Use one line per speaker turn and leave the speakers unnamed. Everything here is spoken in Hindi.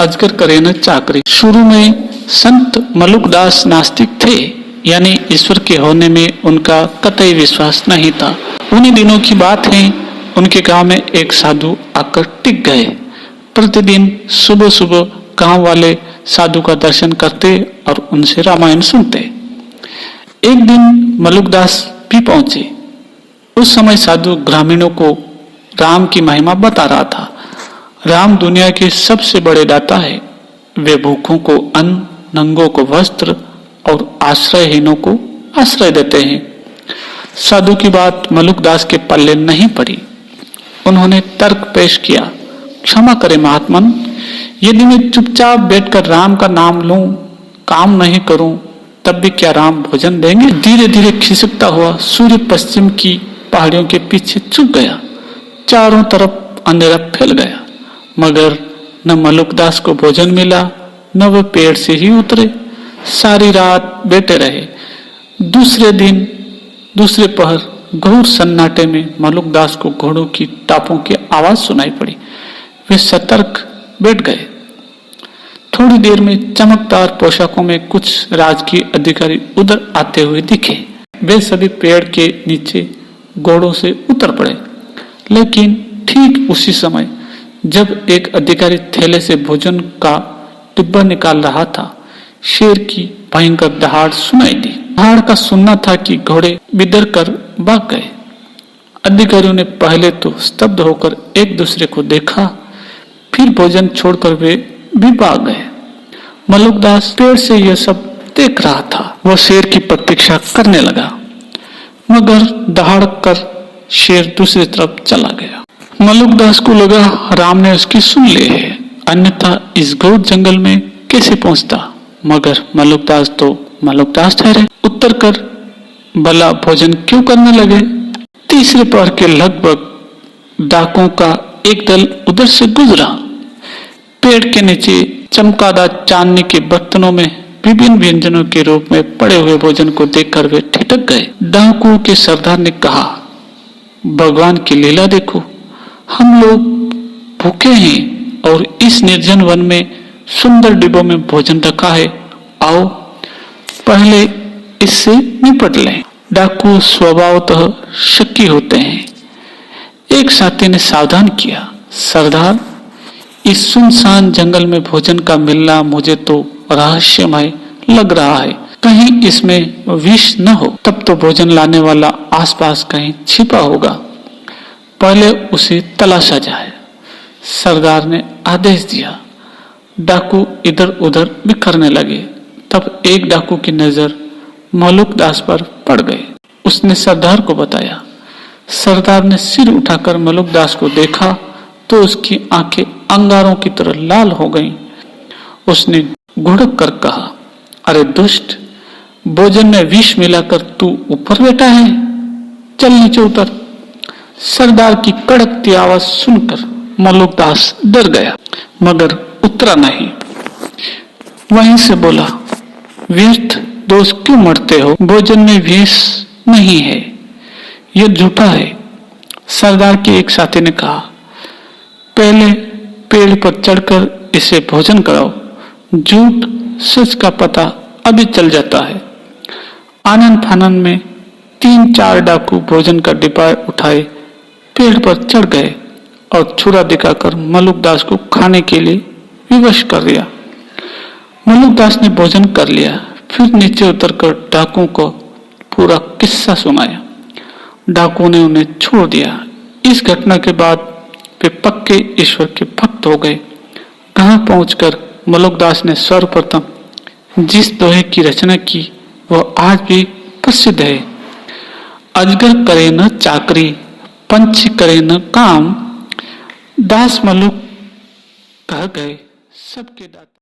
अजगर करे न चाकरी। शुरू में संत मलुकदास नास्तिक थे, यानी ईश्वर के होने में उनका कतई विश्वास नहीं था। उन्हीं दिनों की बात है, उनके गाँव में एक साधु आकर टिक गए। प्रतिदिन सुबह सुबह गाँव वाले साधु का दर्शन करते और उनसे रामायण सुनते। एक दिन मलुकदास भी पहुँचे। उस समय साधु ग्रामीणों को राम की महिमा बता रहा था। राम दुनिया के सबसे बड़े दाता है। वे भूखों को अन्न, नंगों को वस्त्र और आश्रयहीनों को आश्रय देते हैं। साधु की बात मलुकदास के पल्ले नहीं पड़ी। उन्होंने तर्क पेश किया, क्षमा करे महात्मन, यदि मैं चुपचाप बैठकर राम का नाम लूँ, काम नहीं करूँ, तब भी क्या राम भोजन देंगे? धीरे धीरे खिसकता हुआ सूर्य पश्चिम की पहाड़ियों के पीछे चुप गया। चारों तरफ़ अंधेरा फैल गया। मगर न मलुकदास को भोजन मिला, न वे पेड़ से ही उतरे। सारी रात बैठे रहे। दूसरे दिन, दूसरे पहर घोर सन्नाटे में मलुकदास को घोड़ों की टापों की आवाज़ सुनाई पड़ी। वे सतर्क बैठ गए। थोड़ी देर में चमकदार पोशाकों में कुछ राजकीय अधिकारी उधर आते हुए दिखे। वे सभी पेड़ के नीचे घोड़ों से उतर पड़े, लेकिन ठीक उसी समय जब एक अधिकारी थैले से भोजन का डिब्बा निकाल रहा था, शेर की भयंकर दहाड़ सुनाई दी। दहाड़ का सुनना था कि घोड़े बिदर कर भाग गए। अधिकारियों ने पहले तो स्तब्ध होकर एक दूसरे को देखा, फिर भोजन छोड़कर वे भी भाग गए। मलुकदास पेड़ से यह सब देख रहा था। वह शेर की प्रतीक्षा करने लगा, मगर दहाड़ कर शेर दूसरी तरफ़ चला गया। मलुकदास को लगा, राम ने उसकी सुन ली है। अन्यथा इस घोर जंगल में कैसे पहुँचता? मगर मलुकदास तो मलुकदास ठहरे। उत्तर कर, भला भोजन क्यों करने लगे? तीसरे पहर के लगभग डाकों का एक दल उधर से गुजरा। पेड़ के नीचे चमकादार चांदनी के बर्तनों में विभिन्न व्यंजनों के रूप में पड़े हुए भोजन को देखकर वे ठिठक गए। डाकुओं के सरदार ने कहा, भगवान की लीला देखो। हम लोग भूखे हैं और इस निर्जन वन में सुंदर डिब्बों में भोजन रखा है। आओ, पहले इससे निपट लें। डाकू स्वभावतः शक्की होते हैं। एक साथी ने सावधान किया, सरदार, इस सुनसान जंगल में भोजन का मिलना मुझे तो रहस्यमय लग रहा है। कहीं इसमें विष न हो, तब तो भोजन लाने वाला आसपास कहीं छिपा होगा। पहले उसे तलाशा जाए। सरदार ने आदेश दिया। डाकू इधर उधर बिखरने लगे। तब एक डाकू की नज़र मलुक दास पर पड़ गई। उसने सरदार को बताया। सरदार ने सिर उठाकर मलुक दास को देखा तो उसकी आँखें अंगारों की तरह लाल हो गईं। उसने घुड़क कर कहा, अरे दुष्ट, भोजन में विष मिलाकर तू ऊपर बैठा है। चल नीचे उतर सरदार की कड़कती आवाज़ सुनकर मलुकदास डर गया, मगर उतरा नहीं। वहीं से बोला, व्यर्थ, दोस्त क्यों मरते हो? भोजन में विष नहीं है यह झूठा है। सरदार के एक साथी ने कहा, पहले पेड़ पर चढ़कर इसे भोजन कराओ। झूठ, सच का पता अभी चल जाता है। आनंद फानंद में तीन चार डाकू भोजन का डिब्बा उठाए पेड़ पर चढ़ गए और छुरा दिखाकर मलुकदास को खाने के लिए विवश कर दिया। मलुकदास ने भोजन कर लिया, फिर नीचे उतरकर डाकुओं को पूरा किस्सा सुनाया। डाकुओं ने उन्हें छोड़ दिया। इस घटना के बाद वे पक्के ईश्वर के भक्त हो गए। कहा पहुंचकर मलुकदास ने सर्वप्रथम जिस दोहे की रचना की, वह आज भी प्रसिद्ध है। अजगर करे न चाकरी पंच करे न काम। दास मलुक कह गए। सबके दाता